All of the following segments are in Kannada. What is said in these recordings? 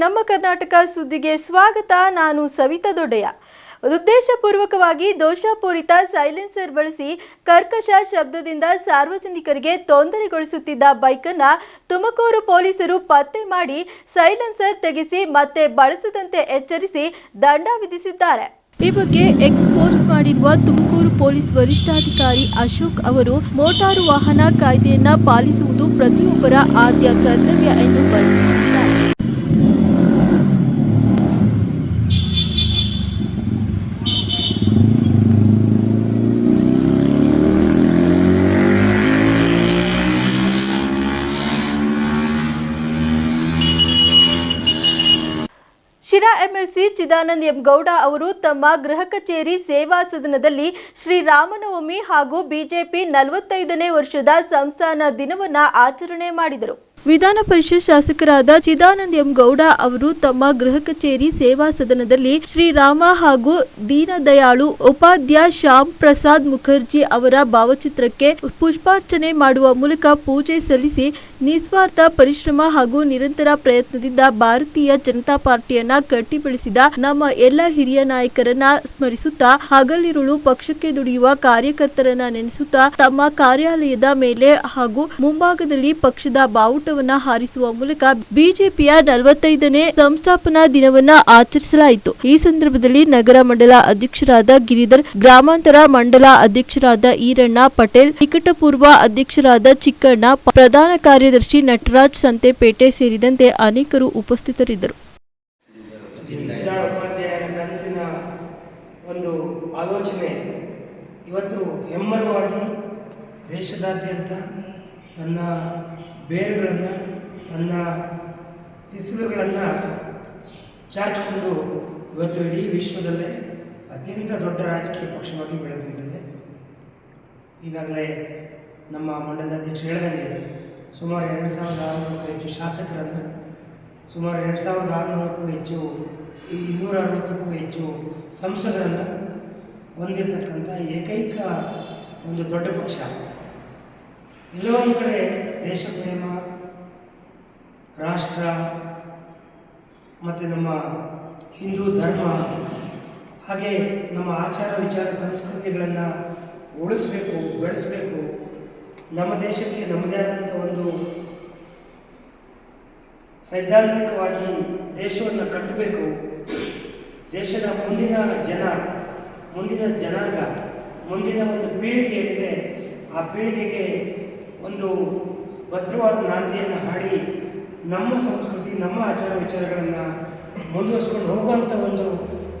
ನಮ್ಮ ಕರ್ನಾಟಕ ಸುದ್ದಿಗೆ ಸ್ವಾಗತ. ನಾನು ಸವಿತಾ ದೊಡ್ಡಯ್ಯ. ಉದ್ದೇಶಪೂರ್ವಕವಾಗಿ ದೋಷಪೂರಿತ ಸೈಲೆನ್ಸರ್ ಬಳಸಿ ಕರ್ಕಶ ಶಬ್ದದಿಂದ ಸಾರ್ವಜನಿಕರಿಗೆ ತೊಂದರೆಗೊಳಿಸುತ್ತಿದ್ದ ಬೈಕನ್ನ ತುಮಕೂರು ಪೊಲೀಸರು ಪತ್ತೆ ಮಾಡಿ ಸೈಲೆನ್ಸರ್ ತೆಗೆಸಿ ಮತ್ತೆ ಬಳಸದಂತೆ ಎಚ್ಚರಿಸಿ ದಂಡ ವಿಧಿಸಿದ್ದಾರೆ. ಈ ಬಗ್ಗೆ ಎಕ್ಸ್ ಪೋಸ್ಟ್ ಮಾಡಿರುವ ತುಮಕೂರು ಪೊಲೀಸ್ ವರಿಷ್ಠಾಧಿಕಾರಿ ಅಶೋಕ್ ಅವರು, ಮೋಟಾರು ವಾಹನ ಕಾಯ್ದೆಯನ್ನ ಪಾಲಿಸುವುದು ಪ್ರತಿಯೊಬ್ಬರ ಆದ್ಯ ಕರ್ತವ್ಯ ಎಂದು ಬರೆದಿದ್ದಾರೆ ಶಿರಾ ಎಂಎಲ್ಸಿ ಚಿದಾನಂದ್ ಎಂ ಗೌಡ ಅವರು ತಮ್ಮ ಗೃಹ ಕಚೇರಿ ಸೇವಾ ಸದನದಲ್ಲಿ ಶ್ರೀರಾಮನವಮಿ ಹಾಗೂ ಬಿಜೆಪಿ ನಲವತ್ತೈದನೇ ವರ್ಷದ ಸಂಸ್ಥಾನ ದಿನವನ್ನು ಆಚರಣೆ ಮಾಡಿದರು. ವಿಧಾನ ಪರಿಷತ್ ಶಾಸಕರಾದ ಚಿದಾನಂದ ಎಂ ಗೌಡ ಅವರು ತಮ್ಮ ಗೃಹ ಕಚೇರಿ ಸೇವಾ ಸದನದಲ್ಲಿ ಶ್ರೀರಾಮ ಹಾಗೂ ದೀನದಯಾಳು ಉಪಾಧ್ಯಾಯ ಶ್ಯಾಮ್ ಪ್ರಸಾದ್ ಮುಖರ್ಜಿ ಅವರ ಭಾವಚಿತ್ರಕ್ಕೆ ಪುಷ್ಪಾರ್ಚನೆ ಮಾಡುವ ಮೂಲಕ ಪೂಜೆ ಸಲ್ಲಿಸಿ ನಿಸ್ವಾರ್ಥ ಪರಿಶ್ರಮ ಹಾಗೂ ನಿರಂತರ ಪ್ರಯತ್ನದಿಂದ ಭಾರತೀಯ ಜನತಾ ಪಾರ್ಟಿಯನ್ನ ಕಟ್ಟಿಬೆಳೆಸಿದ ನಮ್ಮ ಎಲ್ಲ ಹಿರಿಯ ನಾಯಕರನ್ನ ಸ್ಮರಿಸುತ್ತಾ ಹಗಲಿರುಳು ಪಕ್ಷಕ್ಕೆ ದುಡಿಯುವ ಕಾರ್ಯಕರ್ತರನ್ನ ನೆನೆಸುತ್ತಾ ತಮ್ಮ ಕಾರ್ಯಾಲಯದ ಮೇಲೆ ಹಾಗೂ ಮುಂಭಾಗದಲ್ಲಿ ಪಕ್ಷದ ಬಾವುಟವನ್ನ ಹಾರಿಸುವ ಮೂಲಕ ಬಿಜೆಪಿಯ ನಲವತ್ತೈದನೇ ಸಂಸ್ಥಾಪನಾ ದಿನವನ್ನ ಆಚರಿಸಲಾಯಿತು. ಈ ಸಂದರ್ಭದಲ್ಲಿ ನಗರ ಮಂಡಲ ಅಧ್ಯಕ್ಷರಾದ ಗಿರಿಧರ್, ಗ್ರಾಮಾಂತರ ಮಂಡಲ ಅಧ್ಯಕ್ಷರಾದ ಈರಣ್ಣ ಪಟೇಲ್, ನಿಕಟಪೂರ್ವ ಅಧ್ಯಕ್ಷರಾದ ಚಿಕ್ಕಣ್ಣ, ಪ್ರಧಾನ ಕಾರ್ಯದರ್ಶಿ ನಟರಾಜ್ ಸಂತೆಪೇಟೆ ಸೇರಿದಂತೆ ಅನೇಕರು ಉಪಸ್ಥಿತರಿದ್ದರು. ಒಂದು ಆಲೋಚನೆ ಇವತ್ತು ಹೆಮ್ಮರವಾಗಿ ದೇಶದಾದ್ಯಂತ ತನ್ನ ಬೇರುಗಳನ್ನು ತನ್ನ ಟಿಸಿಲುಗಳನ್ನು ಚಾಚಿಕೊಂಡು ಇವತ್ತು ಇಡೀ ವಿಶ್ವದಲ್ಲೇ ಅತ್ಯಂತ ದೊಡ್ಡ ರಾಜಕೀಯ ಪಕ್ಷವಾಗಿ ಬೆಳೆದು ನಿಂತಿದೆ. ಈಗಾಗಲೇ ನಮ್ಮ ಮಂಡಲದ ಅಧ್ಯಕ್ಷ ಹೇಳಿದಂಗೆ ಸುಮಾರು ಎರಡು ಸಾವಿರದ ಆರುನೂರಕ್ಕೂ ಹೆಚ್ಚು ಶಾಸಕರನ್ನು, ಸುಮಾರು ಎರಡು ಸಾವಿರದ ಆರುನೂರಕ್ಕೂ ಹೆಚ್ಚು ಈ ಇನ್ನೂರ ಅರವತ್ತಕ್ಕೂ ಹೆಚ್ಚು ಸಂಸದರನ್ನು ಹೊಂದಿರತಕ್ಕಂಥ ಏಕೈಕ ಒಂದು ದೊಡ್ಡ ಪಕ್ಷ. ಎಲ್ಲೋ ಒಂದು ಕಡೆ ದೇಶ ಪ್ರೇಮ ರಾಷ್ಟ್ರ ಮತ್ತು ನಮ್ಮ ಹಿಂದೂ ಧರ್ಮ ಹಾಗೆ ನಮ್ಮ ಆಚಾರ ವಿಚಾರ ಸಂಸ್ಕೃತಿಗಳನ್ನು ಉಳಿಸ್ಬೇಕು, ಬೆಳೆಸಬೇಕು, ನಮ್ಮ ದೇಶಕ್ಕೆ ನಮ್ಮದೇ ಆದಂಥ ಒಂದು ಸೈದ್ಧಾಂತಿಕವಾಗಿ ದೇಶವನ್ನು ಕಟ್ಟಬೇಕು. ದೇಶದ ಮುಂದಿನ ಜನ, ಮುಂದಿನ ಜನಾಂಗ, ಮುಂದಿನ ಒಂದು ಪೀಳಿಗೆ ಏನಿದೆ, ಆ ಪೀಳಿಗೆಗೆ ಒಂದು ಭದ್ರವಾದ ನಾಂದಿಯನ್ನು ಹಾಡಿ ನಮ್ಮ ಸಂಸ್ಕೃತಿ, ನಮ್ಮ ಆಚಾರ ವಿಚಾರಗಳನ್ನು ಮುಂದುವರಿಸ್ಕೊಂಡು ಹೋಗುವಂಥ ಒಂದು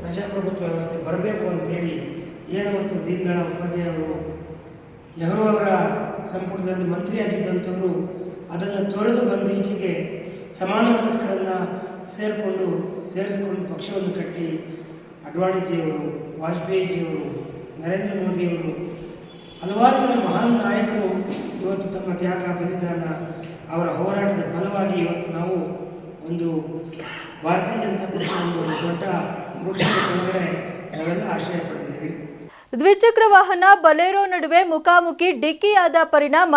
ಪ್ರಜಾಪ್ರಭುತ್ವ ವ್ಯವಸ್ಥೆ ಬರಬೇಕು ಅಂತೇಳಿ ಏನವತ್ತು ದೀನದಯಾಳ್ ಉಪಾಧ್ಯಾಯ ಅವರು ನೆಹರು ಅವರ ಸಂಪುಟದಲ್ಲಿ ಮಂತ್ರಿಯಾಗಿದ್ದಂಥವರು ಅದನ್ನು ತೊರೆದು ಬಂದು ಈಚೆಗೆ ಸಮಾನ ಮನಸ್ಕರನ್ನು ಸೇರಿಕೊಂಡು, ಸೇರಿಸಿಕೊಂಡು ಪಕ್ಷವನ್ನು ಕಟ್ಟಿ ಅಡ್ವಾಣಿಜಿಯವರು, ವಾಜಪೇಯಿಜಿಯವರು, ನರೇಂದ್ರ ಮೋದಿಯವರು ಹಲವಾರು ಜನ ಮಹಾನ್ ನಾಯಕರು ಇವತ್ತು ತಮ್ಮ ತ್ಯಾಗ ಬಲಿದಾನ ಅವರ ಹೋರಾಟದ ಫಲವಾಗಿ ಇವತ್ತು ನಾವು ಒಂದು ಭಾರತೀಯ ಜನತಾ ಪಕ್ಷ ಒಂದು ದೊಡ್ಡ ವೃಕ್ಷದ ಕೆಳಗಡೆ ನಾವೆಲ್ಲ ಆಶ್ರಯ ಪಡೆದಿದ್ದೀವಿ. ದ್ವಿಚಕ್ರ ವಾಹನ ಬಲೇರೋ ನಡುವೆ ಮುಖಾಮುಖಿ ಡಿಕ್ಕಿಯಾದ ಪರಿಣಾಮ.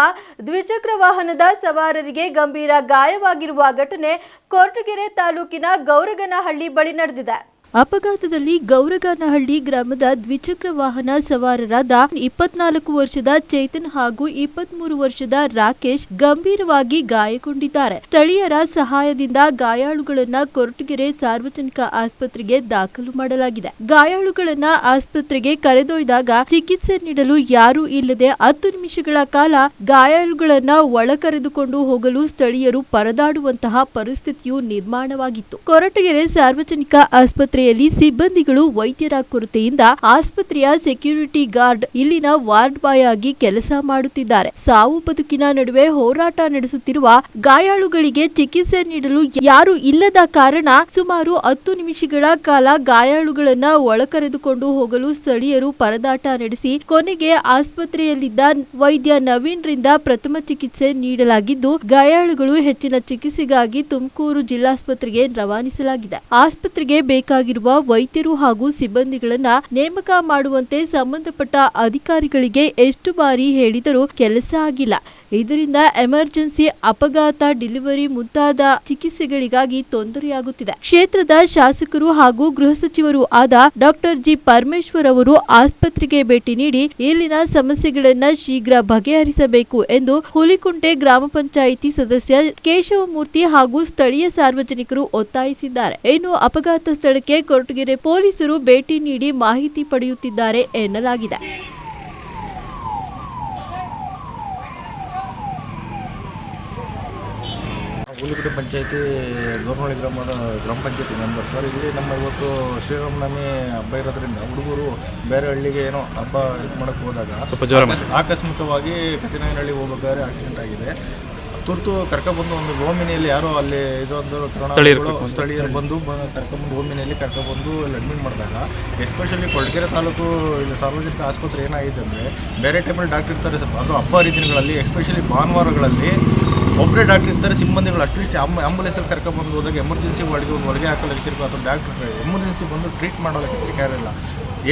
ದ್ವಿಚಕ್ರ ವಾಹನದ ಸವಾರರಿಗೆ ಗಂಭೀರ ಗಾಯವಾಗಿರುವ ಘಟನೆ ಕೊರಟಗೆರೆ ತಾಲೂಕಿನ ಗೌರಗನಹಳ್ಳಿ ಬಳಿ ನಡೆದಿದೆ. ಅಪಘಾತದಲ್ಲಿ ಗೌರಗನಹಳ್ಳಿ ಗ್ರಾಮದ ದ್ವಿಚಕ್ರ ವಾಹನ ಸವಾರರಾದ ಇಪ್ಪತ್ನಾಲ್ಕು ವರ್ಷದ ಚೇತನ್ ಹಾಗೂ ಇಪ್ಪತ್ಮೂರು ವರ್ಷದ ರಾಕೇಶ್ ಗಂಭೀರವಾಗಿ ಗಾಯಗೊಂಡಿದ್ದಾರೆ. ಸ್ಥಳೀಯರ ಸಹಾಯದಿಂದ ಗಾಯಾಳುಗಳನ್ನ ಕೊರಟಗೆರೆ ಸಾರ್ವಜನಿಕ ಆಸ್ಪತ್ರೆಗೆ ದಾಖಲು ಮಾಡಲಾಗಿದೆ. ಗಾಯಾಳುಗಳನ್ನ ಆಸ್ಪತ್ರೆಗೆ ಕರೆದೊಯ್ದಾಗ ಚಿಕಿತ್ಸೆ ನೀಡಲು ಯಾರೂ ಇಲ್ಲದೆ ಹತ್ತು ನಿಮಿಷಗಳ ಕಾಲ ಗಾಯಾಳುಗಳನ್ನ ಒಳ ಕರೆದುಕೊಂಡು ಹೋಗಲು ಸ್ಥಳೀಯರು ಪರದಾಡುವಂತಹ ಪರಿಸ್ಥಿತಿಯು ನಿರ್ಮಾಣವಾಗಿತ್ತು. ಕೊರಟಗೆರೆ ಸಾರ್ವಜನಿಕ ಆಸ್ಪತ್ರೆಯಲ್ಲಿ ಸಿಬ್ಬಂದಿಗಳು ವೈದ್ಯರ ಕೊರತೆಯಿಂದ ಆಸ್ಪತ್ರೆಯ ಸೆಕ್ಯೂರಿಟಿ ಗಾರ್ಡ್ ಇಲ್ಲಿನ ವಾರ್ಡ್ ಬಾಯ್ ಆಗಿ ಕೆಲಸ ಮಾಡುತ್ತಿದ್ದಾರೆ. ಸಾವು ಬದುಕಿನ ನಡುವೆ ಹೋರಾಟ ನಡೆಸುತ್ತಿರುವ ಗಾಯಾಳುಗಳಿಗೆ ಚಿಕಿತ್ಸೆ ನೀಡಲು ಯಾರು ಇಲ್ಲದ ಕಾರಣ ಸುಮಾರು ಹತ್ತು ನಿಮಿಷಗಳ ಕಾಲ ಗಾಯಾಳುಗಳನ್ನ ಒಳಕರೆದುಕೊಂಡು ಹೋಗಲು ಸ್ಥಳೀಯರು ಪರದಾಟ ನಡೆಸಿ ಕೊನೆಗೆ ಆಸ್ಪತ್ರೆಯಲ್ಲಿದ್ದ ವೈದ್ಯ ನವೀನ್ ರಿಂದ ಪ್ರಥಮ ಚಿಕಿತ್ಸೆ ನೀಡಲಾಗಿದ್ದು, ಗಾಯಾಳುಗಳು ಹೆಚ್ಚಿನ ಚಿಕಿತ್ಸೆಗಾಗಿ ತುಮಕೂರು ಜಿಲ್ಲಾಸ್ಪತ್ರೆಗೆ ರವಾನಿಸಲಾಗಿದೆ. ಆಸ್ಪತ್ರೆಗೆ ಬೇಕಾಗಿರುವ ವೈದ್ಯರು ಹಾಗೂ ಸಿಬ್ಬಂದಿಗಳನ್ನ ನೇಮಕ ಮಾಡುವಂತೆ ಸಂಬಂಧಪಟ್ಟ ಅಧಿಕಾರಿಗಳಿಗೆ ಎಷ್ಟು ಬಾರಿ ಹೇಳಿದರೂ ಕೆಲಸ ಆಗಿಲ್ಲ. ಇದರಿಂದ ಎಮರ್ಜೆನ್ಸಿ, ಅಪಘಾತ, ಡೆಲಿವರಿ ಮುಂತಾದ ಚಿಕಿತ್ಸೆಗಳಿಗಾಗಿ ತೊಂದರೆಯಾಗುತ್ತಿದೆ. ಕ್ಷೇತ್ರದ ಶಾಸಕರು ಹಾಗೂ ಗೃಹ ಸಚಿವರು ಆದ ಡಾಕ್ಟರ್ ಜಿ. ಪರಮೇಶ್ವರ್ ಅವರು ಆಸ್ಪತ್ರೆಗೆ ಭೇಟಿ ನೀಡಿ, ಇಲ್ಲಿನ ಸಮಸ್ಯೆಗಳನ್ನು ಶೀಘ್ರ ಬಗೆಹರಿಸಬೇಕು ಎಂದು ಹುಲಿಕುಂಟೆ ಗ್ರಾಮ ಪಂಚಾಯಿತಿ ಸದಸ್ಯ ಕೇಶವಮೂರ್ತಿ ಹಾಗೂ ಸ್ಥಳೀಯ ಸಾರ್ವಜನಿಕರು ಒತ್ತಾಯಿಸಿದ್ದಾರೆ. ಇನ್ನು ಅಪಘಾತ ಸ್ಥಳಕ್ಕೆ ಕೊರಟಗೆರೆ ಪೊಲೀಸರು ಭೇಟಿ ನೀಡಿ ಮಾಹಿತಿ ಪಡೆಯುತ್ತಿದ್ದಾರೆ ಎನ್ನಲಾಗಿದೆ. ಹುಲಿಗುಡಿ ಪಂಚಾಯತಿ ದೋರ್ನಳ್ಳಿ ಗ್ರಾಮದ ಗ್ರಾಮ ಪಂಚಾಯತಿ ಮೆಂಬರ್ ಸರ್ ಇಲ್ಲಿ ನಮ್ಮ ಇವತ್ತು ಶ್ರೀರಾಮನವಮಿ ಹಬ್ಬ ಇರೋದ್ರಿಂದ ಹುಡುಗರು ಬೇರೆ ಹಳ್ಳಿಗೆ ಏನೋ ಹಬ್ಬ ಇದು ಮಾಡೋಕ್ಕೆ ಹೋದಾಗ ಸ್ವಲ್ಪ ಜೋರ ಆಕಸ್- ಆಕಸ್ಮಿಕವಾಗಿ ಕತಿನಾಯನಹಳ್ಳಿ ಹೋಗ್ಬೇಕಾದ್ರೆ ಆಕ್ಸಿಡೆಂಟ್ ಆಗಿದೆ. ತುರ್ತು ಕರ್ಕೊಬಂದು ಒಂದು ಗೋಮಿನಿಯಲ್ಲಿ ಯಾರೋ ಅಲ್ಲಿ ಇದೊಂದು ಸ್ಥಳೀಯರು ಸ್ಥಳೀಯರು ಬಂದು ಕರ್ಕೊಂಬಂದು ಹೋಮಿನಿಯಲ್ಲಿ ಕರ್ಕೊಬಂದು ಇಲ್ಲಿ ಅಡ್ಮಿಟ್ ಮಾಡಿದಾಗ ಎಸ್ಪೆಷಲಿ ಕೊಳಗೆರೆ ತಾಲೂಕು ಇಲ್ಲಿ ಸಾರ್ವಜನಿಕ ಆಸ್ಪತ್ರೆ ಏನಾಗಿದೆ ಅಂದರೆ ಬೇರೆ ಟೈಮಲ್ಲಿ ಡಾಕ್ಟರ್ ಇರ್ತಾರೆ ಸ್ವಲ್ಪ. ಅದು ಹಬ್ಬ ಹರಿದಿನಗಳಲ್ಲಿ ಎಸ್ಪೆಷಲಿ ಭಾನುವಾರಗಳಲ್ಲಿ ಒಬ್ಬರೇ ಡಾಕ್ಟರ್ ಇರ್ತಾರೆ, ಸಿಬ್ಬಂದಿಗಳು ಅಟ್ಲೀಸ್ಟ್ ಆಂಬುಲೆನ್ಸ್ ಆಂಬುಲೆನ್ಸಲ್ಲಿ ಕರ್ಕೊಂಡ್ಬಂದು ಹೋದಾಗ ಎಮರ್ಜೆನ್ಸಿ ವಾರ್ಡ್ಗೆ ಒಂದು ಹೊರಗೆ ಹಾಕಲಿಕ್ಕೆ ಅಥವಾ ಡಾಕ್ಟರ್ ಎಮರ್ಜೆನ್ಸಿ ಬಂದು ಟ್ರೀಟ್ ಮಾಡೋದಕ್ಕೆ ಯಾರಿಲ್ಲ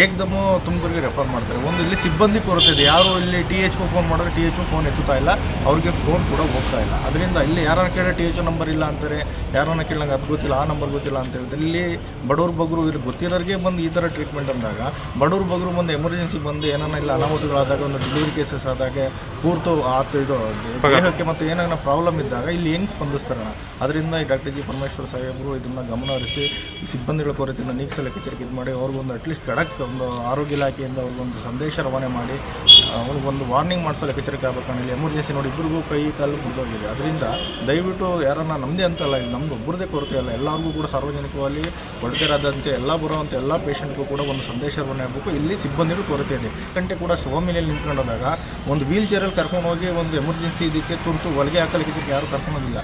ಏಕ್ದಮ್ಮು ತುಮಕೂರಿಗೆ ರೆಫರ್ ಮಾಡ್ತಾರೆ. ಒಂದು ಇಲ್ಲಿ ಸಿಬ್ಬಂದಿ ಕೊರತೆ ಇದೆ. ಯಾರು ಇಲ್ಲಿ ಟಿ ಎಚ್ ಒ ಫೋನ್ ಮಾಡಿದ್ರೆ ಟಿ ಎಚ್ ಒ ಫೋನ್ ಎತ್ತುತ್ತಾ ಇಲ್ಲ, ಅವ್ರಿಗೆ ಫೋನ್ ಕೂಡ ಹೋಗ್ತಾ ಇಲ್ಲ. ಅದರಿಂದ ಇಲ್ಲಿ ಯಾರನ್ನ ಕೇಳಿದ್ರೆ ಟಿ ಎಚ್ ಒ ನಂಬರ್ ಇಲ್ಲ ಅಂತಾರೆ, ಯಾರನ್ನ ಕೇಳಿ ನಂಗೆ ಅದು ಗೊತ್ತಿಲ್ಲ, ಆ ನಂಬರ್ ಗೊತ್ತಿಲ್ಲ ಅಂತ ಹೇಳ್ತಾರೆ. ಇಲ್ಲಿ ಬಡವ್ರ ಬಗ್ರು ಇಲ್ಲಿ ಗೊತ್ತಿರೋರಿಗೆ ಬಂದು ಈ ಥರ ಟ್ರೀಟ್ಮೆಂಟ್ ಅಂದಾಗ, ಬಡವ್ರ ಬಗ್ರು ಬಂದು ಎಮರ್ಜೆನ್ಸಿ ಬಂದು ಏನಾನ ಇಲ್ಲ, ಅನಾಹುತಗಳಾದಾಗ, ಒಂದು ಡೆಲಿವರಿ ಕೇಸಸ್ ಆದಾಗ ಪೂರ್ತು ಆತು ಇದು, ದೇಹಕ್ಕೆ ಮತ್ತು ಏನಾನ ಪ್ರಾಬ್ಲಮ್ ಇದ್ದಾಗ ಇಲ್ಲಿ ಹೆಂಗೆ ಸ್ಪಂದಿಸ್ತಾರಣ? ಅದರಿಂದ ಈ ಡಾಕ್ಟರ್ ಜಿ. ಪರಮೇಶ್ವರ ಸಾಹೇಬರು ಇದನ್ನು ಗಮನ ಹರಿಸಿ ಈ ಸಿಬ್ಬಂದಿಗಳ ಕೊರತೆಯನ್ನು ನೀಗಿಸಲಿಕ್ಕೆ ಎಚ್ಚರಿಕೆ ಇದು ಮಾಡಿ, ಅವ್ರಿಗೊಂದು ಅಟ್ಲೀಸ್ಟ್ ಖಡಕ್ ಒಂದು ಆರೋಗ್ಯ ಇಲಾಖೆಯಿಂದ ಅವ್ರಿಗೊಂದು ಸಂದೇಶ ರವಾನೆ ಮಾಡಿ ಅವ್ರಿಗೊಂದು ವಾರ್ನಿಂಗ್ ಮಾಡಿಸೋ ಎಚ್ಚರಿಕೆ ಆಗಬೇಕು ಎಮರ್ಜೆನ್ಸಿ ನೋಡಿ ಇಬ್ಬರಿಗೂ ಕೈ ಕಾಲು ಮುರಿದೋಗಿದೆ. ಅದರಿಂದ ದಯವಿಟ್ಟು ಯಾರನ್ನ ನಮ್ಮದೇ ಅಂತಲ್ಲ ಇಲ್ಲಿ ನಮ್ಮದು ಒಬ್ಬರದೇ ಕೊರತೆ ಅಲ್ಲ, ಎಲ್ಲರಿಗೂ ಕೂಡ ಸಾರ್ವಜನಿಕವಾಗಿ ಕೊರತೆರಾದಂತೆ ಎಲ್ಲ ಬರುವಂಥ ಎಲ್ಲ ಪೇಷಂಟ್ಗೂ ಕೂಡ ಒಂದು ಸಂದೇಶ ರವಾನೆ ಆಗಬೇಕು. ಇಲ್ಲಿ ಸಿಬ್ಬಂದಿಗೂ ಕೊರತೆ ಇದೆ. ಗಂಟೆ ಕೂಡ ಸೋಮಿನಲ್ಲಿ ನಿಂತ್ಕೊಂಡೋದಾಗ ಒಂದು ವೀಲ್ ಚೇರಲ್ಲಿ ಕರ್ಕೊಂಡು ಹೋಗಿ ಒಂದು ಎಮರ್ಜೆನ್ಸಿ ಇದಕ್ಕೆ ತುರ್ತು ಹೊಲಿಗೆ ಹಾಕಲಿಕ್ಕೆ ಯಾರು ಕರ್ಕೊಂಡೋಗಿಲ್ಲ.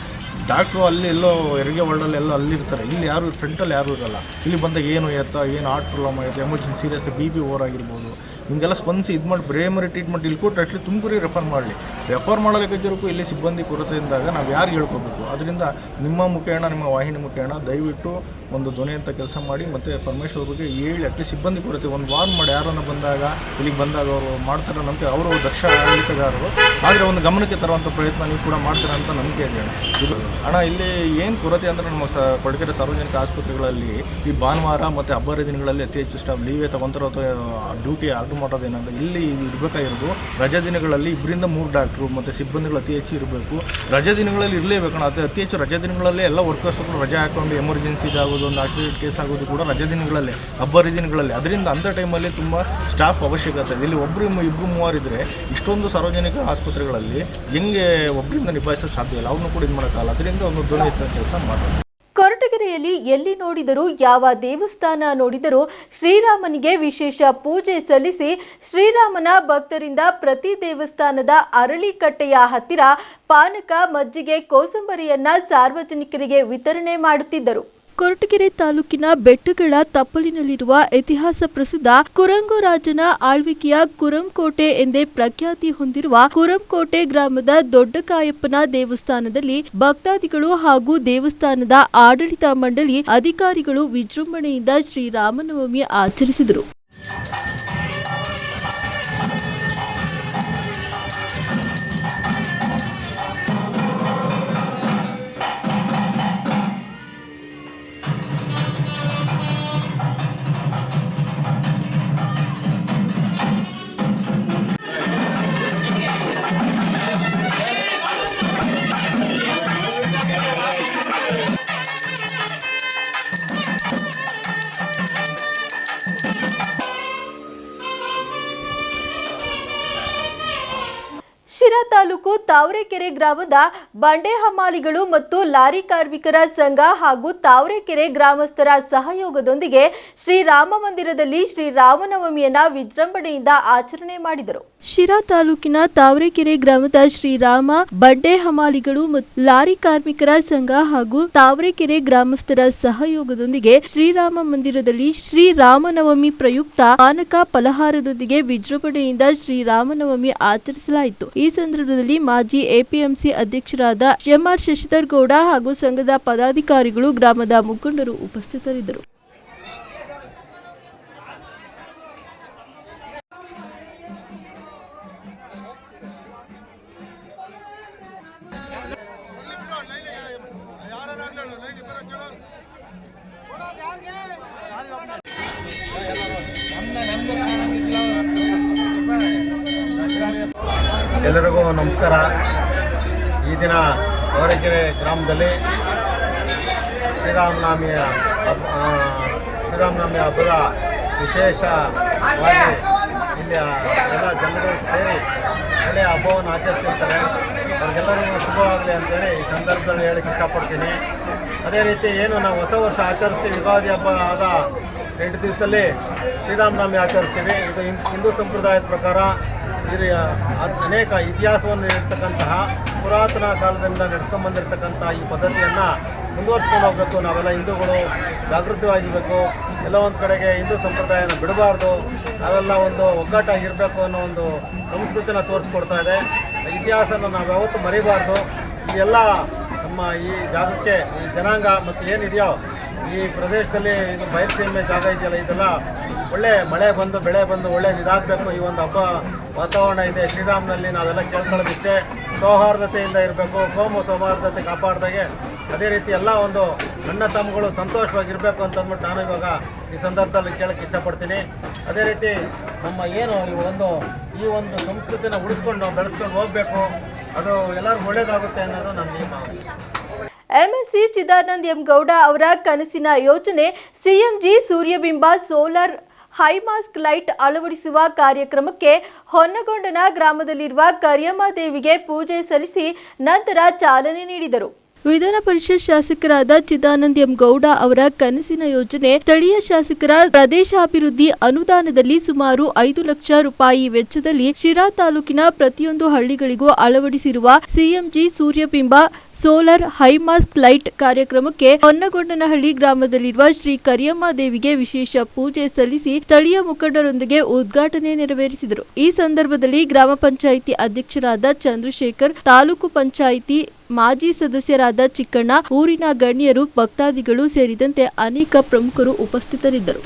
ಡಾಕ್ಟ್ರು ಅಲ್ಲಿ ಎಲ್ಲೋ ಹೆರಿಗೆ ವರ್ಲ್ಡಲ್ಲಿ ಎಲ್ಲೋ ಅಲ್ಲಿರ್ತಾರೆ ಇಲ್ಲಿ ಯಾರು ಫ್ರಂಟಲ್ಲಿ ಯಾರು ಇರಲ್ಲ. ಇಲ್ಲಿ ಬಂದಾಗ ಏನು ಎತ್ತ, ಏನು ಹಾರ್ಟ್ ಪ್ರಾಬ್ಲಮ್ ಆಯಿತು emergency serious B P over ಆಗಿರ್ಬೋದು. ಹಿಂಗೆಲ್ಲ ಸ್ಪಂದಿಸಿ ಇದು ಮಾಡಿ ಪ್ರೈಮರಿ ಟ್ರೀಟ್ಮೆಂಟ್ ಇಲ್ಲಿ ಕೊಟ್ಟು ಅಟ್ಲಿ ತುಮಕೂರಿಗೆ ರೆಫರ್ ಮಾಡಲಿ. ರೆಫರ್ ಮಾಡೋದಕ್ಕಿದ್ದಕ್ಕೂ ಇಲ್ಲಿ ಸಿಬ್ಬಂದಿ ಕೊರತೆಯಿಂದಾಗ ನಾವು ಯಾರು ಹೇಳ್ಕೋಬೇಕು? ಅದರಿಂದ ನಿಮ್ಮ ಮುಖೇಣ, ನಿಮ್ಮ ವಾಹಿನಿ ಮುಖೇಣ ದಯವಿಟ್ಟು ಒಂದು ಧ್ವನಿ ಅಂತ ಕೆಲಸ ಮಾಡಿ ಮತ್ತು ಪರಮೇಶ್ವರ್ ಬಗ್ಗೆ ಹೇಳಿ ಅಟ್ಲೀಸ್ಟ್ ಸಿಬ್ಬಂದಿ ಕೊರತೆ, ಒಂದು ವಾರ್ ಮಾಡಿ ಯಾರನ್ನು ಬಂದಾಗ, ಇಲ್ಲಿಗೆ ಬಂದಾಗ ಅವರು ಮಾಡ್ತಾರೆ ನಂಬಿಕೆ ಅವರು ದಕ್ಷ ಆಡಳಿತಗಾರರು ಆದರೆ ಒಂದು ಗಮನಕ್ಕೆ ತರುವಂಥ ಪ್ರಯತ್ನ ನೀವು ಕೂಡ ಮಾಡ್ತಾರೆ ಅಂತ ನಂಬಿಕೆ ಇದೆ. ಇದು ಅಣ್ಣ, ಇಲ್ಲಿ ಏನು ಕೊರತೆ ಅಂದರೆ ನಮ್ಮ ಕೊಡಗೆರೆ ಸಾರ್ವಜನಿಕ ಆಸ್ಪತ್ರೆಗಳಲ್ಲಿ ಈ ಭಾನುವಾರ ಮತ್ತು ಹಬ್ಬ ದಿನಗಳಲ್ಲಿ ಅತಿ ಹೆಚ್ಚು ಸ್ಟಾಫ್ ಲೀವೇ ತಗೊಂತಾರೋ ಅಥವಾ ಡ್ಯೂಟಿ ಆರ್ಡರ್ ಮಾಡೋದು ಏನಂದ್ರೆ ಇಲ್ಲಿ ಇರಬೇಕಾಗಿರೋದು ರಜಾ ದಿನಗಳಲ್ಲಿ ಇಬ್ಬರಿಂದ ಮೂರು ಡಾಕ್ಟ್ರು ಮತ್ತು ಸಿಬ್ಬಂದಿಗಳು ಅತಿ ಹೆಚ್ಚು ಇರಬೇಕು ರಜಾ ದಿನಗಳಲ್ಲಿ ಇರಲೇಬೇಕಣ್ಣ ಅತಿ ಅತಿ ಹೆಚ್ಚು ರಜಾ ದಿನಗಳಲ್ಲೇ ಎಲ್ಲ ವರ್ಕರ್ಸ್ಗಳು ರಜೆ ಹಾಕೊಂಡು ಎಮರ್ಜೆನ್ಸಿ ಇದಾಗೋದು ಒಂದು ಆಕ್ಸಿಡೆಂಟ್ ಕೇಸ್ ಆಗೋದು ಕೂಡ ರಜೆ ದಿನಗಳಲ್ಲಿ ಹಬ್ಬ ದಿನಗಳಲ್ಲಿ. ಅದರಿಂದ ಅಂಥ ಟೈಮಲ್ಲಿ ತುಂಬ ಸ್ಟಾಫ್ ಅವಶ್ಯಕತೆ ಇಲ್ಲಿ ಒಬ್ಬರು ಇಬ್ಬರು ಮೂವರು ಇದ್ದರೆ ಇಷ್ಟೊಂದು ಸಾರ್ವಜನಿಕ ಆಸ್ಪತ್ರೆಗಳಲ್ಲಿ ಹೆಂಗೆ ಒಬ್ಬರಿಂದ ನಿಭಾಯಿಸೋ ಸಾಧ್ಯ ಇಲ್ಲ? ಅವ್ರನ್ನೂ ಕೂಡ ಇದು ಮಾಡೋಕ್ಕಾಗಲ್ಲ ಅದರಿಂದ ಒಂದು ದೊಡ್ಡ ಕೆಲಸ ಮಾಡೋದು ಕೊರಟಗೆರೆಯಲ್ಲಿ ಎಲ್ಲಿ ನೋಡಿದರೂ, ಯಾವ ದೇವಸ್ಥಾನ ನೋಡಿದರೂ ಶ್ರೀರಾಮನಿಗೆ ವಿಶೇಷ ಪೂಜೆ ಸಲ್ಲಿಸಿ ಶ್ರೀರಾಮನ ಭಕ್ತರಿಂದ ಪ್ರತಿ ದೇವಸ್ಥಾನದ ಅರಳಿಕಟ್ಟೆಯ ಹತ್ತಿರ ಪಾನಕ, ಮಜ್ಜಿಗೆ, ಕೋಸಂಬರಿಯನ್ನ ಸಾರ್ವಜನಿಕರಿಗೆ ವಿತರಣೆ ಮಾಡುತ್ತಿದ್ದರು. ಕೊರಟಗೆರೆ ತಾಲೂಕಿನ ಬೆಟ್ಟಗಳ ತಪ್ಪಲಿನಲ್ಲಿರುವ ಇತಿಹಾಸ ಪ್ರಸಿದ್ಧ ಕುರಂಗರಾಜನ ಆಳ್ವಿಕೆಯ ಕುರಂಕೋಟೆ ಎಂದೇ ಪ್ರಖ್ಯಾತಿ ಹೊಂದಿರುವ ಕುರಂಕೋಟೆ ಗ್ರಾಮದ ದೊಡ್ಡಕಾಯಪ್ಪನ ದೇವಸ್ಥಾನದಲ್ಲಿ ಭಕ್ತಾದಿಗಳು ಹಾಗೂ ದೇವಸ್ಥಾನದ ಆಡಳಿತ ಮಂಡಳಿ ಅಧಿಕಾರಿಗಳು ವಿಜೃಂಭಣೆಯಿಂದ ಶ್ರೀರಾಮನವಮಿ ಆಚರಿಸಿದರು. ತಾಲೂಕು ತಾವರೆಕೆರೆ ಗ್ರಾಮದ ಬಂಡೆ ಹಮಾಲಿಗಳು ಮತ್ತು ಲಾರಿ ಕಾರ್ಮಿಕರ ಸಂಘ ಹಾಗೂ ತಾವರೆಕೆರೆ ಗ್ರಾಮಸ್ಥರ ಸಹಯೋಗದೊಂದಿಗೆ ಶ್ರೀರಾಮ ಮಂದಿರದಲ್ಲಿ ಶ್ರೀರಾಮನವಮಿಯನ್ನ ವಿಜೃಂಭಣೆಯಿಂದ ಆಚರಣೆ ಮಾಡಿದರು. ಶಿರಾ ತಾಲೂಕಿನ ತಾವರೆಕೆರೆ ಗ್ರಾಮದ ಶ್ರೀರಾಮ ಬಂಡೆ ಹಮಾಲಿಗಳು ಮತ್ತು ಲಾರಿ ಕಾರ್ಮಿಕರ ಸಂಘ ಹಾಗೂ ತಾವರೆಕೆರೆ ಗ್ರಾಮಸ್ಥರ ಸಹಯೋಗದೊಂದಿಗೆ ಶ್ರೀರಾಮ ಮಂದಿರದಲ್ಲಿ ಶ್ರೀರಾಮನವಮಿ ಪ್ರಯುಕ್ತ ಪಾನಕ ಫಲಹಾರದೊಂದಿಗೆ ವಿಜೃಂಭಣೆಯಿಂದ ಶ್ರೀರಾಮನವಮಿ ಆಚರಿಸಲಾಯಿತು. ಈ ಸಂದರ್ಭದಲ್ಲಿ ಮಾಜಿ ಎಪಿಎಂಸಿ ಅಧ್ಯಕ್ಷರಾದ ಎಂಆರ್ ಶಶಿಧರ್ ಗೌಡ ಹಾಗೂ ಸಂಘದ ಪದಾಧಿಕಾರಿಗಳು ಗ್ರಾಮದ ಮುಖಂಡರು ಉಪಸ್ಥಿತರಿದ್ದರು. ಎಲ್ಲರಿಗೂ ನಮಸ್ಕಾರ. ಈ ದಿನ ಅವರಕೆರೆ ಗ್ರಾಮದಲ್ಲಿ ಶ್ರೀರಾಮನಾಮಿಯ ಶ್ರೀರಾಮನವಮಿ ಹಬ್ಬದ ವಿಶೇಷವಾಗಿ ಇಲ್ಲಿ ಎಲ್ಲ ಜನರು ಸೇರಿ ಒಳ್ಳೆಯ ಹಬ್ಬವನ್ನು ಆಚರಿಸಿರ್ತಾರೆ. ಅವ್ರಿಗೆಲ್ಲರಿಗೂ ಶುಭವಾಗಲಿ ಅಂತೇಳಿ ಈ ಸಂದರ್ಭದಲ್ಲಿ ಹೇಳಕ್ಕೆ ಇಷ್ಟಪಡ್ತೀನಿ. ಅದೇ ರೀತಿ ಏನು ನಾವು ಹೊಸ ವರ್ಷ ಆಚರಿಸ್ತೀವಿ, ಯುಗಾದಿ ಹಬ್ಬ ಆದ ಎಂಟು ದಿವಸದಲ್ಲಿ ಶ್ರೀರಾಮನವಮಿ ಆಚರಿಸ್ತೀವಿ. ಇದು ಹಿಂದೂ ಸಂಪ್ರದಾಯದ ಪ್ರಕಾರ ಇದು ಅನೇಕ ಇತಿಹಾಸವನ್ನು ಇರ್ತಕ್ಕಂತಹ ಪುರಾತನ ಕಾಲದಿಂದ ನಡೆಸ್ಕೊಂಡು ಬಂದಿರತಕ್ಕಂಥ ಈ ಪದ್ಧತಿಯನ್ನು ಮುಂದುವರ್ಸ್ಕೊಂಡು ಹೋಗಬೇಕು. ನಾವೆಲ್ಲ ಹಿಂದೂಗಳು ಜಾಗೃತವಾಗಿರಬೇಕು. ಎಲ್ಲ ಒಂದು ಕಡೆಗೆ ಹಿಂದೂ ಸಂಪ್ರದಾಯನ ಬಿಡಬಾರ್ದು. ನಾವೆಲ್ಲ ಒಂದು ಒಗ್ಗಟ್ಟಾಗಿರಬೇಕು ಅನ್ನೋ ಒಂದು ಸಂಸ್ಕೃತಿನ ತೋರಿಸ್ಕೊಡ್ತಾ ಇದೆ. ಇತಿಹಾಸನ ನಾವು ಯಾವತ್ತೂ ಮರಿಬಾರ್ದು. ಈ ಎಲ್ಲ ನಮ್ಮ ಈ ಜಾಗಕ್ಕೆ ಈ ಜನಾಂಗ ಮತ್ತು ಏನಿದೆಯೋ ಈ ಪ್ರದೇಶದಲ್ಲಿ ಇದು ಬಯಲುಸೀಮೆ ಜಾಗ ಇದೆಯಲ್ಲ, ಇದೆಲ್ಲ ಒಳ್ಳೆ ಮಳೆ ಬಂದು, ಬೆಳೆ ಬಂದು ಒಳ್ಳೆ ಇದಾಗಬೇಕು. ಈ ಒಂದು ಹಬ್ಬ ವಾತಾವರಣ ಇದೆ. ಶ್ರೀರಾಮ್ನಲ್ಲಿ ನಾವೆಲ್ಲ ಕೇಳ್ಕೊಳ್ಳೋದಿಷ್ಟೇ ಸೌಹಾರ್ದತೆಯಿಂದ ಇರಬೇಕು, ಕೋಮು ಸೌಹಾರ್ದತೆ ಕಾಪಾಡ್ದಾಗೆ ಅದೇ ರೀತಿ ಎಲ್ಲ ಒಂದು ಅಣ್ಣ ತಮ್ಮಗಳು ಸಂತೋಷವಾಗಿರಬೇಕು ಅಂತಂದ್ಬಿಟ್ಟು ನಾನು ಇವಾಗ ಈ ಸಂದರ್ಭದಲ್ಲಿ ಕೇಳೋಕ್ಕೆ ಇಷ್ಟಪಡ್ತೀನಿ. ಅದೇ ರೀತಿ ನಮ್ಮ ಏನು ಈ ಒಂದು ಈ ಒಂದು ಸಂಸ್ಕೃತಿನ ಉಳಿಸ್ಕೊಂಡು ಬೆಳೆಸ್ಕೊಂಡು ಹೋಗಬೇಕು. ಅದು ಎಲ್ಲರೂ ಒಳ್ಳೆಯದಾಗುತ್ತೆ ಅನ್ನೋದು ನನ್ನ ನಿಯಮ. ಎಂಎಲ್ಸಿ ಚಿದಾನಂದ್ ಎಂ ಗೌಡ ಅವರ ಕನಸಿನ ಯೋಜನೆ CMG Suryabimba solar high mast light ಅಳವಡಿಸುವ ಕಾರ್ಯಕ್ರಮಕ್ಕೆ ಹೊನ್ನಗೊಂಡನ ಗ್ರಾಮದಲ್ಲಿರುವ ಕರಿಯಮ್ಮ ದೇವಿಗೆ ಪೂಜೆ ಸಲ್ಲಿಸಿ ನಂತರ ಚಾಲನೆ ನೀಡಿದರು. ವಿಧಾನ ಪರಿಷತ್ ಶಾಸಕರಾದ ಚಿದಾನಂದ್ ಎಂ ಗೌಡ ಅವರ ಕನಸಿನ ಯೋಜನೆ ಸ್ಥಳೀಯ ಶಾಸಕರ ಪ್ರದೇಶಾಭಿವೃದ್ಧಿ ಅನುದಾನದಲ್ಲಿ ಸುಮಾರು ಐದು ಲಕ್ಷ ರೂಪಾಯಿ ವೆಚ್ಚದಲ್ಲಿ ಶಿರಾ ತಾಲೂಕಿನ ಪ್ರತಿಯೊಂದು ಹಳ್ಳಿಗಳಿಗೂ ಅಳವಡಿಸಿರುವ CMG Suryabimba solar high mast light ಕಾರ್ಯಕ್ರಮಕ್ಕೆ ಹೊನ್ನಗೊಂಡನಹಳ್ಳಿ ಗ್ರಾಮದಲ್ಲಿರುವ ಶ್ರೀ ಕರಿಯಮ್ಮ ದೇವಿಗೆ ವಿಶೇಷ ಪೂಜೆ ಸಲ್ಲಿಸಿ ಸ್ಥಳೀಯ ಮುಖಂಡರೊಂದಿಗೆ ಉದ್ಘಾಟನೆ ನೆರವೇರಿಸಿದರು. ಈ ಸಂದರ್ಭದಲ್ಲಿ ಗ್ರಾಮ ಪಂಚಾಯಿತಿ ಅಧ್ಯಕ್ಷರಾದ ಚಂದ್ರಶೇಖರ್, ತಾಲೂಕು ಪಂಚಾಯಿತಿ ಮಾಜಿ ಸದಸ್ಯರಾದ ಚಿಕ್ಕಣ್ಣ ಊರಿನ ಗಣ್ಯರು ಭಕ್ತಾದಿಗಳು ಸೇರಿದಂತೆ ಅನೇಕ ಪ್ರಮುಖರು ಉಪಸ್ಥಿತರಿದ್ದರು.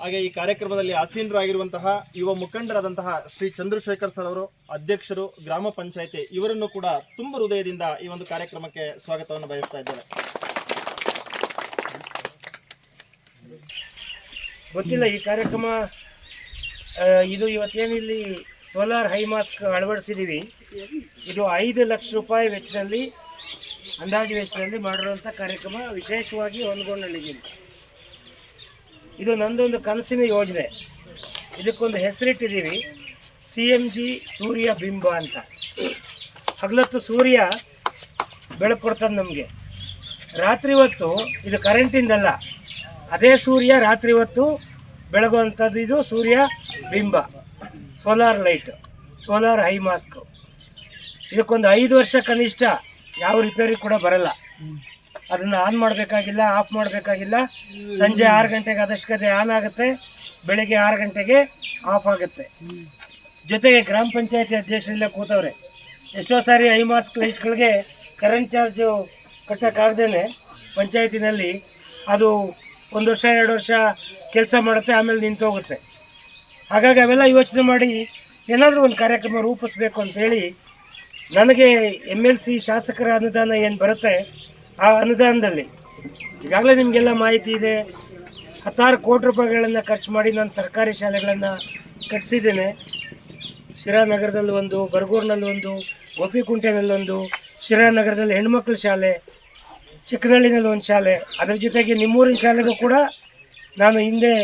ಹಾಗೆ ಈ ಕಾರ್ಯಕ್ರಮದಲ್ಲಿ ಆಸೀನರಾಗಿರುವಂತಹ ಯುವ ಮುಖಂಡರಾದಂತಹ ಶ್ರೀ ಚಂದ್ರಶೇಖರ್ ಸರ್ ಅವರು ಅಧ್ಯಕ್ಷರು ಗ್ರಾಮ ಪಂಚಾಯತಿ ಇವರನ್ನು ಕೂಡ ತುಂಬ ಹೃದಯದಿಂದ ಈ ಒಂದು ಕಾರ್ಯಕ್ರಮಕ್ಕೆ ಸ್ವಾಗತವನ್ನು ಬಯಸ್ತಾ ಇದ್ದಾರೆ ಗೊತ್ತಿಲ್ಲ ಈ ಕಾರ್ಯಕ್ರಮ ಇದು ಇವತ್ತೇನಿಲ್ಲಿ ಸೋಲಾರ್ ಹೈ ಮಾಸ್ಕ್ ಅಳವಡಿಸಿದ್ದೀವಿ ಇದು ಐದು ಲಕ್ಷ ರೂಪಾಯಿ ವೆಚ್ಚದಲ್ಲಿ, ಅಂದಾಜು ವೆಚ್ಚದಲ್ಲಿ ಮಾಡಿರುವಂಥ ಕಾರ್ಯಕ್ರಮ ವಿಶೇಷವಾಗಿ ಹೊಂದ್ಕೊಂಡಲ್ಲಿದ್ದೀನಿ ಇದು ನಂದೊಂದು ಕನಸಿನ ಯೋಜನೆ. ಇದಕ್ಕೊಂದು ಹೆಸರಿಟ್ಟಿದ್ದೀವಿ, C M G Surya Bimba ಅಂತ. ಹಗಲತ್ತು ಸೂರ್ಯ ಬೆಳಕು ಕೊಡ್ತದೆ ನಮಗೆ. ರಾತ್ರಿ ಹೊತ್ತು ಇದು ಕರೆಂಟಿಂದಲ್ಲ, ಅದೇ ಸೂರ್ಯ ರಾತ್ರಿ ಹೊತ್ತು ಬೆಳಗುವಂಥದ್ದು ಇದು Surya Bimba. Solar light, solar high mast. ಇದಕ್ಕೊಂದು ಐದು ವರ್ಷ ಕನಿಷ್ಠ ಯಾವ ರಿಪೇರಿ ಕೂಡ ಬರಲ್ಲ. ಅದನ್ನು ಆನ್ ಮಾಡಬೇಕಾಗಿಲ್ಲ, ಆಫ್ ಮಾಡಬೇಕಾಗಿಲ್ಲ. ಸಂಜೆ ಆರು ಗಂಟೆಗೆ ಅದಷ್ಟೇ ಆನ್ ಆಗುತ್ತೆ, ಬೆಳಗ್ಗೆ ಆರು ಗಂಟೆಗೆ ಆಫ್ ಆಗುತ್ತೆ. ಜೊತೆಗೆ ಗ್ರಾಮ ಪಂಚಾಯತಿ ಅಧ್ಯಕ್ಷರೆಲ್ಲ ಕೂತವ್ರೆ, ಎಷ್ಟೋ ಸಾರಿ ಐ ಮಾಸ್ಕ್ ಲೈಟ್ಗಳಿಗೆ ಕರೆಂಟ್ ಚಾರ್ಜು ಕಟ್ಟೋಕ್ಕಾಗ್ದೇ ಪಂಚಾಯತಿನಲ್ಲಿ ಅದು ಒಂದು ವರ್ಷ, ಎರಡು ವರ್ಷ ಕೆಲಸ ಮಾಡುತ್ತೆ, ಆಮೇಲೆ ನಿಂತೋಗುತ್ತೆ. ಹಾಗಾಗಿ ಅವೆಲ್ಲ ಯೋಚನೆ ಮಾಡಿ ಏನಾದರೂ ಒಂದು ಕಾರ್ಯಕ್ರಮ ರೂಪಿಸ್ಬೇಕು ಅಂತೇಳಿ ನನಗೆ ಎಂ ಎಲ್ ಸಿ ಶಾಸಕರ ಅನುದಾನ ಏನು ಬರುತ್ತೆ ಆ ಅನುದಾನದಲ್ಲಿ. ಈಗಾಗಲೇ ನಿಮಗೆಲ್ಲ ಮಾಹಿತಿ ಇದೆ. ಹತ್ತಾರು ಕೋಟಿ ರೂಪಾಯಿಗಳನ್ನು ಖರ್ಚು ಮಾಡಿ ನಾನು ಸರ್ಕಾರಿ ಶಾಲೆಗಳನ್ನು ಕಟ್ಟಿಸಿದ್ದೇನೆ ಶಿರಾನಗರದಲ್ಲಿ ಒಂದು, ಬರಗೂರಿನಲ್ಲಿ ಒಂದು ಗೋಪಿಕುಂಟೆನಲ್ಲೊಂದು ಶಿರಾನಗರದಲ್ಲಿ ಹೆಣ್ಮಕ್ಳ ಶಾಲೆ, ಚಿಕ್ಕನಹಳ್ಳಿನಲ್ಲಿ ಒಂದು ಶಾಲೆ. ಅದರ ಜೊತೆಗೆ ನಿಮ್ಮೂರಿನ ಶಾಲೆಗೂ ಕೂಡ ನಾನು ಹಿಂದೆ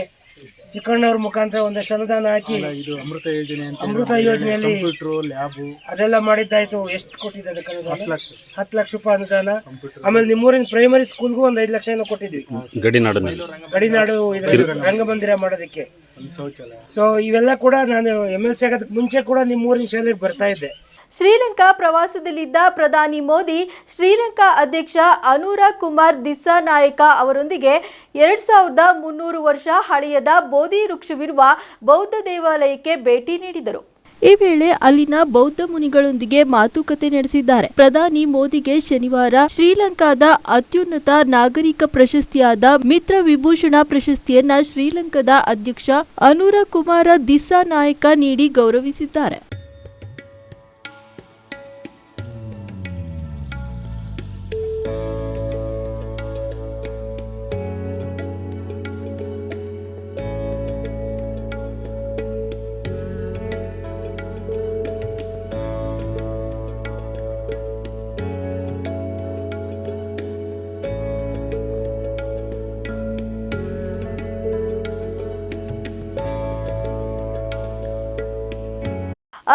ಚಿಕ್ಕಣ್ಣವ್ರ ಮುಖಾಂತರ ಒಂದಷ್ಟು ಅನುದಾನ ಹಾಕಿ ಇದು ಅಮೃತ ಯೋಜನೆ ಅಂತ ಅಮೃತ ಯೋಜನೆಯಲ್ಲಿ ಕಂಪ್ಯೂಟರ್ ಲ್ಯಾಬು. ಅದೆಲ್ಲ ಮಾಡಿದ್ದಾಯ್ತು. ಎಷ್ಟು ಕೊಟ್ಟಿದ್ದೆ ಅದಕ್ಕೆ ಲಕ್ಷ. ಹತ್ತು ಲಕ್ಷ ರೂಪಾಯಿ ಅನುದಾನ. ಆಮೇಲೆ ನಿಮ್ಮೂರಿನ ಪ್ರೈಮರಿ ಸ್ಕೂಲ್ಗೂ ಒಂದು ಐದು ಲಕ್ಷ ಏನೋ ಕೊಟ್ಟಿದ್ವಿ. ಗಡಿನಾಡು ಗಡಿನಾಡು ರಂಗಮಂದಿರ ಮಾಡೋದಕ್ಕೆ. ಶೌಚಾಲಯ. ಸೊ ಇವೆಲ್ಲ ಕೂಡ ನಾನು ಎಂ ಎಲ್ ಸಿ ಆಗೋದಕ್ಕೆ ಮುಂಚೆ ಕೂಡ ನಿಮ್ಮೂರಿನ ಶಾಲೆಗೆ ಬರ್ತಾ ಇದ್ದೆ. ಶ್ರೀಲಂಕಾ ಪ್ರವಾಸದಲ್ಲಿದ್ದ ಪ್ರಧಾನಿ ಮೋದಿ, ಶ್ರೀಲಂಕಾ ಅಧ್ಯಕ್ಷ ಅನುರಾಗ್ ಕುಮಾರ್ ದಿಸ್ಸಾನಾಯಕ ಅವರೊಂದಿಗೆ ಎರಡ್ ಸಾವಿರದ ಮುನ್ನೂರು ವರ್ಷ ಹಳೆಯದ ಬೋಧಿ ವೃಕ್ಷವಿರುವ ಬೌದ್ಧ ದೇವಾಲಯಕ್ಕೆ ಭೇಟಿ ನೀಡಿದರು. ಈ ವೇಳೆ ಅಲ್ಲಿನ ಬೌದ್ಧ ಮುನಿಗಳೊಂದಿಗೆ ಮಾತುಕತೆ ನಡೆಸಿದ್ದಾರೆ. ಪ್ರಧಾನಿ ಮೋದಿಗೆ ಶನಿವಾರ ಶ್ರೀಲಂಕಾದ ಅತ್ಯುನ್ನತ ನಾಗರಿಕ ಪ್ರಶಸ್ತಿಯಾದ ಮಿತ್ರ ವಿಭೂಷಣ ಪ್ರಶಸ್ತಿಯನ್ನ ಶ್ರೀಲಂಕಾದ ಅಧ್ಯಕ್ಷ ಅನುರ ಕುಮಾರ ದಿಸ್ಸಾನಾಯಕ ನೀಡಿ ಗೌರವಿಸಿದ್ದಾರೆ.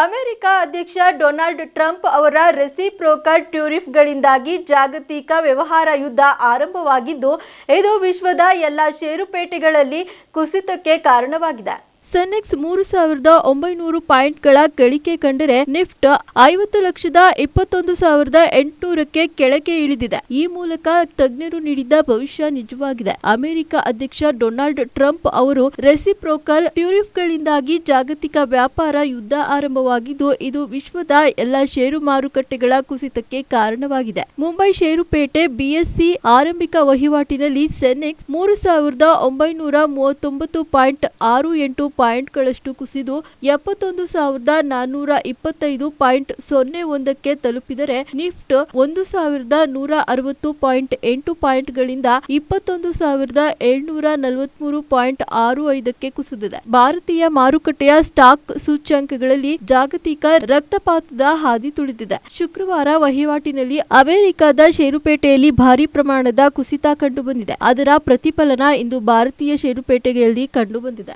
ಅಮೆರಿಕ ಅಧ್ಯಕ್ಷ ಡೊನಾಲ್ಡ್ ಟ್ರಂಪ್ ಅವರ ರೆಸಿಪ್ರೋಕಲ್ ಟ್ಯೂರಿಫ್ಗಳಿಂದಾಗಿ ಜಾಗತಿಕ ವ್ಯವಹಾರ ಯುದ್ಧ ಆರಂಭವಾಗಿದ್ದು, ಇದು ವಿಶ್ವದ ಎಲ್ಲ ಷೇರುಪೇಟೆಗಳಲ್ಲಿ ಕುಸಿತಕ್ಕೆ ಕಾರಣವಾಗಿದೆ. ಸೆನೆಕ್ಸ್ ಮೂರು ಸಾವಿರದ ಒಂಬೈನೂರು ಪಾಯಿಂಟ್ಗಳ ಗಳಿಕೆ ಕಂಡರೆ ನಿಫ್ಟ್ ಐವತ್ತು ಲಕ್ಷದ ಇಪ್ಪತ್ತೊಂದು ಸಾವಿರದ ಎಂಟುನೂರಕ್ಕೆ ಕೆಳಗೆ ಇಳಿದಿದೆ. ಈ ಮೂಲಕ ತಜ್ಞರು ನೀಡಿದ್ದ ಭವಿಷ್ಯ ನಿಜವಾಗಿದೆ. ಅಮೆರಿಕ ಅಧ್ಯಕ್ಷ ಡೊನಾಲ್ಡ್ ಟ್ರಂಪ್ ಅವರು ರೆಸಿಪ್ರೋಕಲ್ ಟ್ಯೂರಿಫ್ಗಳಿಂದಾಗಿ ಜಾಗತಿಕ ವ್ಯಾಪಾರ ಯುದ್ಧ ಆರಂಭವಾಗಿದ್ದು, ಇದು ವಿಶ್ವದ ಎಲ್ಲ ಷೇರು ಮಾರುಕಟ್ಟೆಗಳ ಕುಸಿತಕ್ಕೆ ಕಾರಣವಾಗಿದೆ. ಮುಂಬೈ ಷೇರುಪೇಟೆ ಬಿಎಸ್ಸಿ ಆರಂಭಿಕ ವಹಿವಾಟಿನಲ್ಲಿ ಸೆನೆಕ್ಸ್ ಮೂರು ಸಾವಿರದ ಒಂಬೈನೂರ ಮೂವತ್ತೊಂಬತ್ತು ಪಾಯಿಂಟ್ ಆರು ಎಂಟು ಪಾಯಿಂಟ್ಗಳಷ್ಟು ಕುಸಿದು ಎಪ್ಪತ್ತೊಂದು ಸಾವಿರದ ನಾನ್ನೂರ ಇಪ್ಪತ್ತೈದು ಪಾಯಿಂಟ್ ಸೊನ್ನೆ ಒಂದಕ್ಕೆ ತಲುಪಿದರೆ ನಿಫ್ಟ್ ಒಂದು ಸಾವಿರದ ನೂರ ಅರವತ್ತು ಪಾಯಿಂಟ್ ಎಂಟು ಪಾಯಿಂಟ್ಗಳಿಂದ ಇಪ್ಪತ್ತೊಂದು ಸಾವಿರದ ಏಳ್ನೂರ ನಲವತ್ಮೂರು ಪಾಯಿಂಟ್ ಆರು ಐದಕ್ಕೆ ಕುಸಿದಿದೆ. ಭಾರತೀಯ ಮಾರುಕಟ್ಟೆಯ ಸ್ಟಾಕ್ ಸೂಚ್ಯಂಕಗಳಲ್ಲಿ ಜಾಗತಿಕ ರಕ್ತಪಾತದ ಹಾದಿ ತುಳಿದಿದೆ. ಶುಕ್ರವಾರ ವಹಿವಾಟಿನಲ್ಲಿ ಅಮೆರಿಕದ ಷೇರುಪೇಟೆಯಲ್ಲಿ ಭಾರಿ ಪ್ರಮಾಣದ ಕುಸಿತ ಕಂಡುಬಂದಿದೆ. ಅದರ ಪ್ರತಿಫಲನ ಇಂದು ಭಾರತೀಯ ಷೇರುಪೇಟೆಗಳಲ್ಲಿ ಕಂಡುಬಂದಿದೆ.